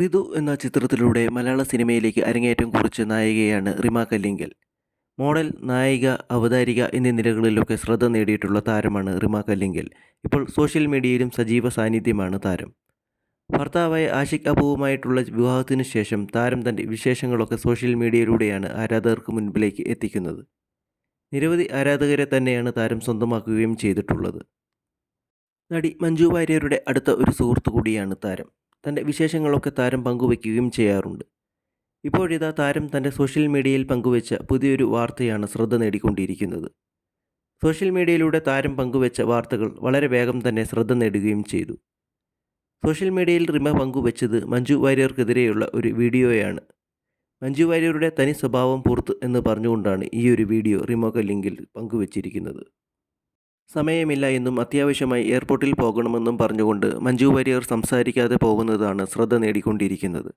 ഋതു എന്ന ചിത്രത്തിലൂടെ മലയാള സിനിമയിലേക്ക് അരങ്ങേറ്റം കുറിച്ച നായികയാണ് റിമ കല്ലിങ്കൽ. മോഡൽ നായിക അവതാരിക എന്നീ നിലകളിലൊക്കെ ശ്രദ്ധ നേടിയിട്ടുള്ള താരമാണ് റിമ കല്ലിങ്കൽ. ഇപ്പോൾ സോഷ്യൽ മീഡിയയിലും സജീവ സാന്നിധ്യമാണ് താരം. ഭർത്താവായ ആഷിഖ് അബുവുമായിട്ടുള്ള വിവാഹത്തിനു ശേഷം താരം തന്റെ വിശേഷങ്ങളൊക്കെ സോഷ്യൽ മീഡിയയിലൂടെയാണ് ആരാധകർക്ക് മുൻപിലേക്ക് എത്തിക്കുന്നത്. നിരവധി ആരാധകരെ തന്നെയാണ് താരം സ്വന്തമാക്കുകയും ചെയ്തിട്ടുള്ളത്. നടി മഞ്ജു വാര്യരുടെ അടുത്ത ഒരു സുഹൃത്തു കൂടിയാണ് താരം. തന്റെ വിശേഷങ്ങളൊക്കെ താരം പങ്കുവയ്ക്കുകയും ചെയ്യാറുണ്ട്. ഇപ്പോഴിതാ താരം തന്റെ സോഷ്യൽ മീഡിയയിൽ പങ്കുവച്ച പുതിയൊരു വാർത്തയാണ് ശ്രദ്ധ നേടിക്കൊണ്ടിരിക്കുന്നത്. സോഷ്യൽ മീഡിയയിലൂടെ താരം പങ്കുവച്ച വാർത്തകൾ വളരെ വേഗം തന്നെ ശ്രദ്ധ നേടുകയും ചെയ്തു. സോഷ്യൽ മീഡിയയിൽ റിമ പങ്കുവച്ചത് മഞ്ജു വാര്യർക്കെതിരെയുള്ള ഒരു വീഡിയോയാണ്. മഞ്ജു വാര്യരുടെ തനി സ്വഭാവം പുറത്ത് എന്ന് പറഞ്ഞുകൊണ്ടാണ് ഈ ഒരു വീഡിയോ റിമോക്ക് ലിങ്കിൽ പങ്കുവച്ചിരിക്കുന്നത്. സമയമില്ല എന്നും അത്യാവശ്യമായി എയർപോർട്ടിൽ പോകണമെന്നും പറഞ്ഞുകൊണ്ട് മഞ്ജു വാര്യർ സംസാരിക്കാതെ പോകുന്നതാണ് ശ്രദ്ധ നേടിക്കൊണ്ടിരിക്കുന്നത്.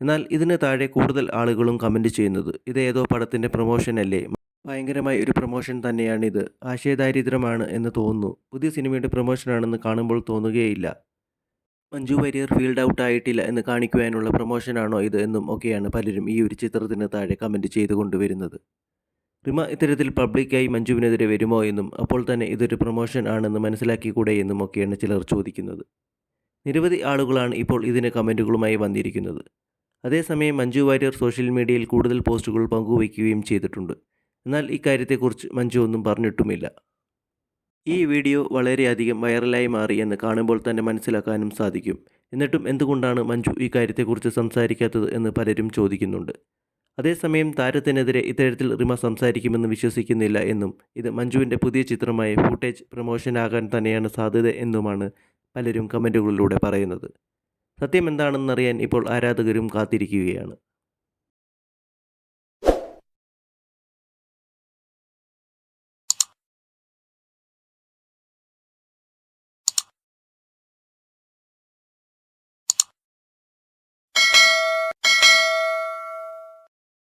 എന്നാൽ ഇതിന് താഴെ കൂടുതൽ ആളുകളും കമന്റ് ചെയ്യുന്നത് ഇത് ഏതോ പടത്തിന്റെ പ്രൊമോഷൻ അല്ലേ? ഭയങ്കരമായ ഒരു പ്രൊമോഷൻ തന്നെയാണിത്. ആശയദാരിദ്ര്യമാണ് എന്ന് തോന്നുന്നു. പുതിയ സിനിമയുടെ പ്രൊമോഷനാണെന്ന് കാണുമ്പോൾ തോന്നുകയില്ല. മഞ്ജു വാര്യർ ഫീൽഡ് ഔട്ട് ആയിട്ടില്ല എന്ന് കാണിക്കുവാനുള്ള പ്രൊമോഷനാണോ ഇത് എന്നും ഒക്കെയാണ് പലരും ഈ ഒരു ചിത്രത്തിന് താഴെ കമന്റ് ചെയ്തുകൊണ്ടുവരുന്നത് റിമ ഇത്തരത്തിൽ പബ്ലിക്കായി മഞ്ജുവിനെതിരെ വരുമോ എന്നും അപ്പോൾ തന്നെ ഇതൊരു പ്രൊമോഷൻ ആണെന്ന് മനസ്സിലാക്കിക്കൂടെ എന്നും ഒക്കെയാണ് ചിലർ ചോദിക്കുന്നത്. നിരവധി ആളുകളാണ് ഇപ്പോൾ ഇതിന് കമന്റുകളുമായി വന്നിരിക്കുന്നത്. അതേസമയം മഞ്ജു വാര്യർ സോഷ്യൽ മീഡിയയിൽ കൂടുതൽ പോസ്റ്റുകൾ പങ്കുവയ്ക്കുകയും ചെയ്തിട്ടുണ്ട്. എന്നാൽ ഇക്കാര്യത്തെക്കുറിച്ച് മഞ്ജു ഒന്നും പറഞ്ഞിട്ടുമില്ല. ഈ വീഡിയോ വളരെയധികം വൈറലായി മാറി എന്ന് കാണുമ്പോൾ തന്നെ മനസ്സിലാക്കാനും സാധിക്കും. എന്നിട്ടും എന്തുകൊണ്ടാണ് മഞ്ജു ഈ കാര്യത്തെക്കുറിച്ച് സംസാരിക്കാത്തത് എന്ന് പലരും ചോദിക്കുന്നുണ്ട്. അതേസമയം താരത്തിനെതിരെ ഇത്തരത്തിൽ റിമ സംസാരിക്കുമെന്ന് വിശ്വസിക്കുന്നില്ല എന്നും ഇത് മഞ്ജുവിന്റെ പുതിയ ചിത്രമായ ഫൂട്ടേജ് പ്രമോഷനാകാൻ തന്നെയാണ് സാധ്യത എന്നുമാണ് പലരും കമന്റുകളിലൂടെ പറയുന്നത്. സത്യം എന്താണെന്നറിയാൻ ഇപ്പോൾ ആരാധകരും കാത്തിരിക്കുകയാണ്.